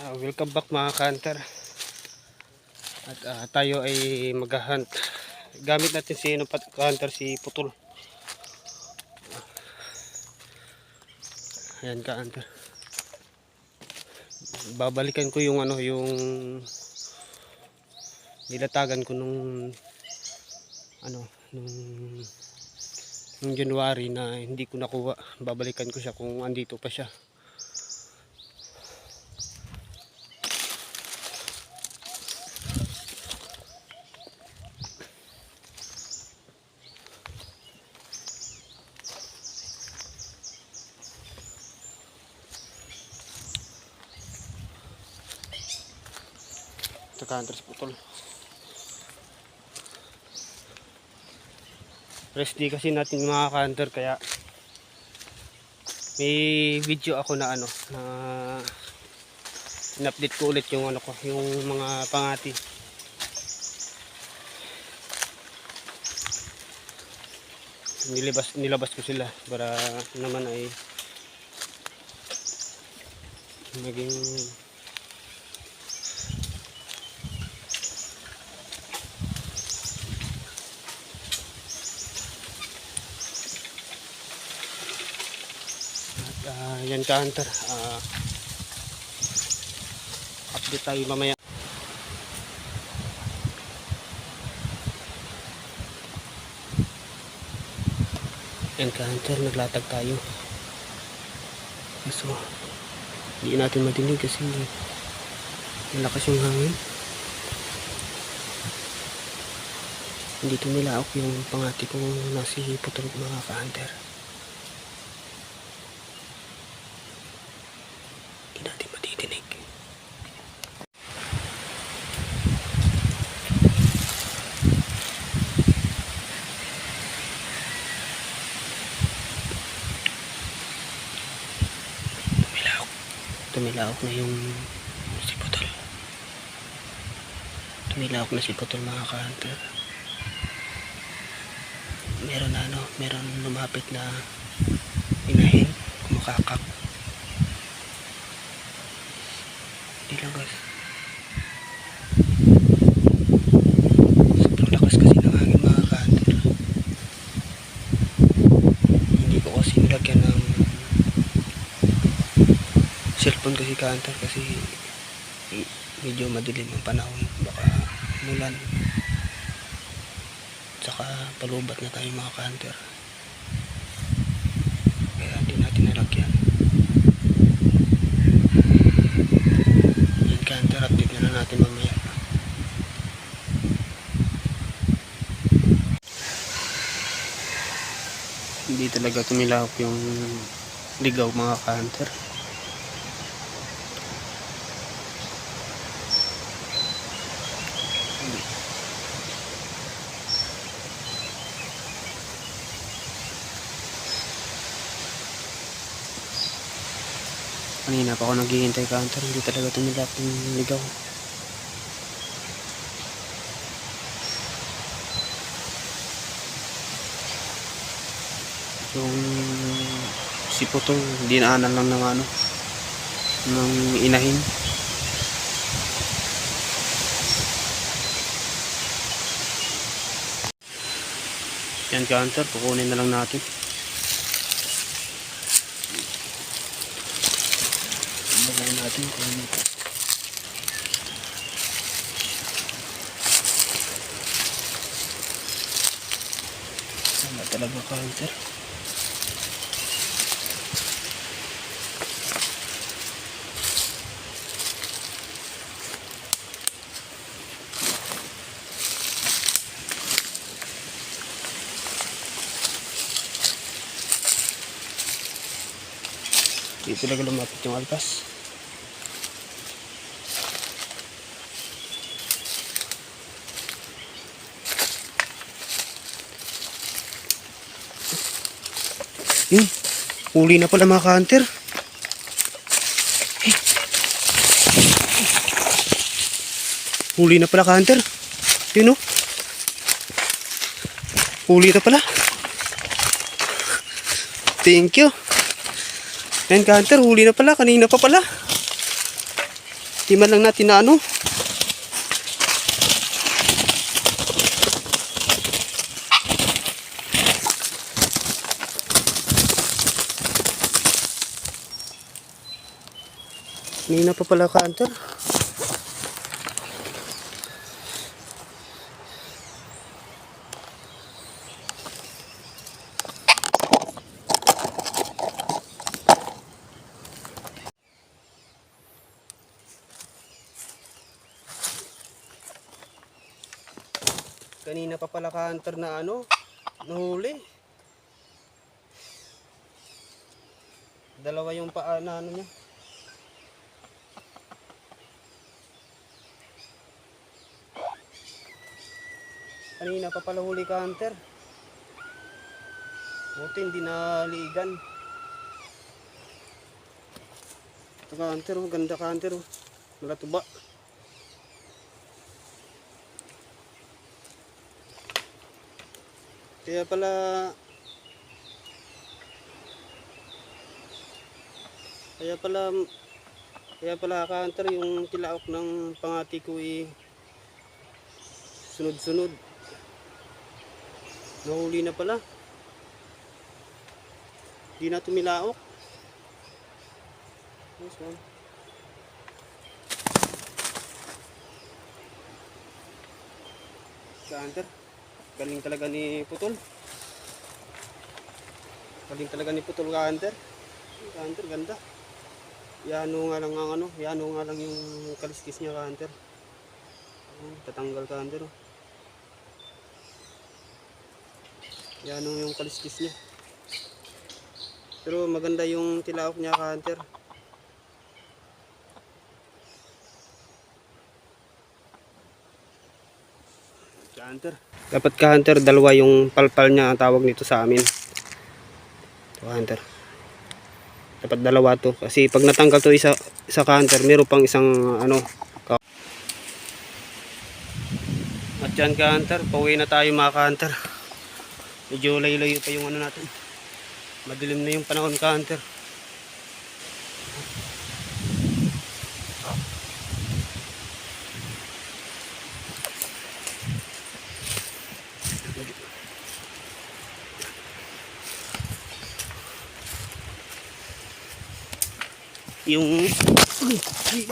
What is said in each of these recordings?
Ah, welcome back mga kanter. At ah, tayo ay maghahunt. Gamit natin si ano, kanter si Putol. Ayan kanter. Babalikan ko yung ano yung nilatagan ko nung ano nung nung January na hindi ko nakuha. Babalikan ko siya kung andito pa siya. Ito counters putol. Rest day kasi natin mga counter kaya may video ako na ano na in-update ko ulit yung ano ko yung mga pangati nilabas nilabas ko sila para naman ay maging At ah, yan ka hunter. Ah, update tayo mamaya. Yan ka hunter, naglatag tayo. So, hindi natin matinig kasi malakas yung hangin. Hindi tumilaok yung pangati kong nasi putol mga ka-hunter. Tumilaok na yung si Putol. Tumilaok na si Putol mga ka-hunter. Meron na ano, meron lumapit na inahin, kumakakak. Hindi lang guys. Sobrang lakas kasi ng hangin mga ka-hunter. Hindi ko kasi nilagyan ng cellphone kasi medyo madilim ang panahon. Baka mulan. Tsaka palubat na tayo mga ka-hunter. Kaya hindi natin nalagyan. Yan ka-hunter, update na lang natin mamaya. Hindi talaga tumilawak yung ligaw mga ka-hunter. Kanina pa ako naghihintay counter, hindi talaga tumilap yung ligaw. Yung si Putol, dinaanan lang ng ano, ng inahin. Yan counter, kukunin na lang natin. Natin kung ano. Wala talaga counter. Dito. Yun. Huli na pala mga ka-hunter. Eh. Na pala ka-hunter. Yun o. Huli na pala. Thank you. Yan ka-hunter, huli na pala. Kanina pa pala. Di man lang natin na ano. Nina pa pala ka, Hunter. Kanina pa pala ka, Hunter, na ano, nahuli. Dalawa yung paa na ano niya. Kanina pa pala huli ka, Hunter. Buti hindi naligan. Ito ka, Hunter. oh. Ganda ka, Hunter. oh. Malatuba. Kaya pala... Kaya pala... Kaya pala ka, Hunter, yung tilaok ng pangati ko eh... Sunod-sunod. Nahuli na pala. Di na tumilaok. Nice one. Ka-hunter. Galing talaga ni Putol. Galing talaga ni Putol ka-hunter. Ka-hunter, ganda. Yano nga lang ang ano, yano nga lang yung kaliskis niya ka-hunter. Oh, Tatanggal ka-hunter. Oh. Yan yung kaliskis niya. Pero maganda yung tilaok niya ka-hunter. Ka-hunter. Dapat ka-hunter, dalawa yung palpal niya ang tawag nito sa amin. Ka-hunter. Dapat dalawa to. Kasi pag natanggal to isa, isa ka-hunter, meron pang isang ano. At yan ka-hunter, pauwi na tayo mga ka-hunter. Medyo layo-layo pa yung ano natin. Madilim na yung panahon ka, Hunter. Yung... Uy!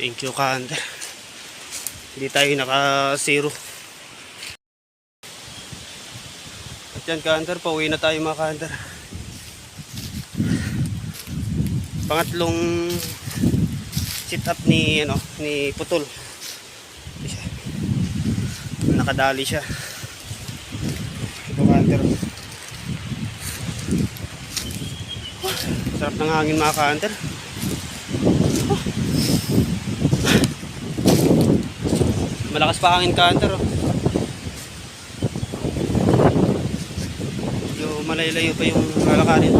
Thank you, Kander. Hindi tayo naka-zero. At yan, Kander, pauwi na tayo mga Kander. Pangatlong sit up ni ano ni Putol. Nakadali siya. Ito Kander. Sarap ng hangin mga Kander. Malakas pa hangin counter. Oh. Yung malayo pa yung lalakarin.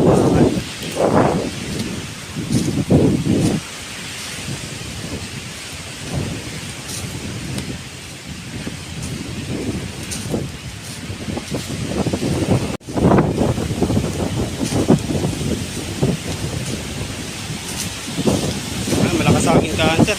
Ah, Malakas hangin counter.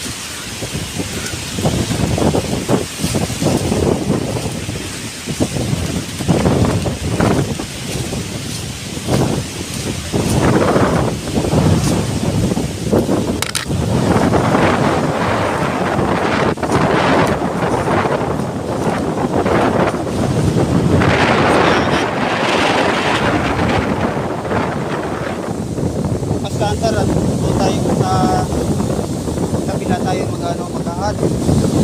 Counter at doon tayo sa kabila tayo mag ano maghahat. Tayo.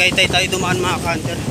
Tagaytay tayo dumaan mga ka-hunter.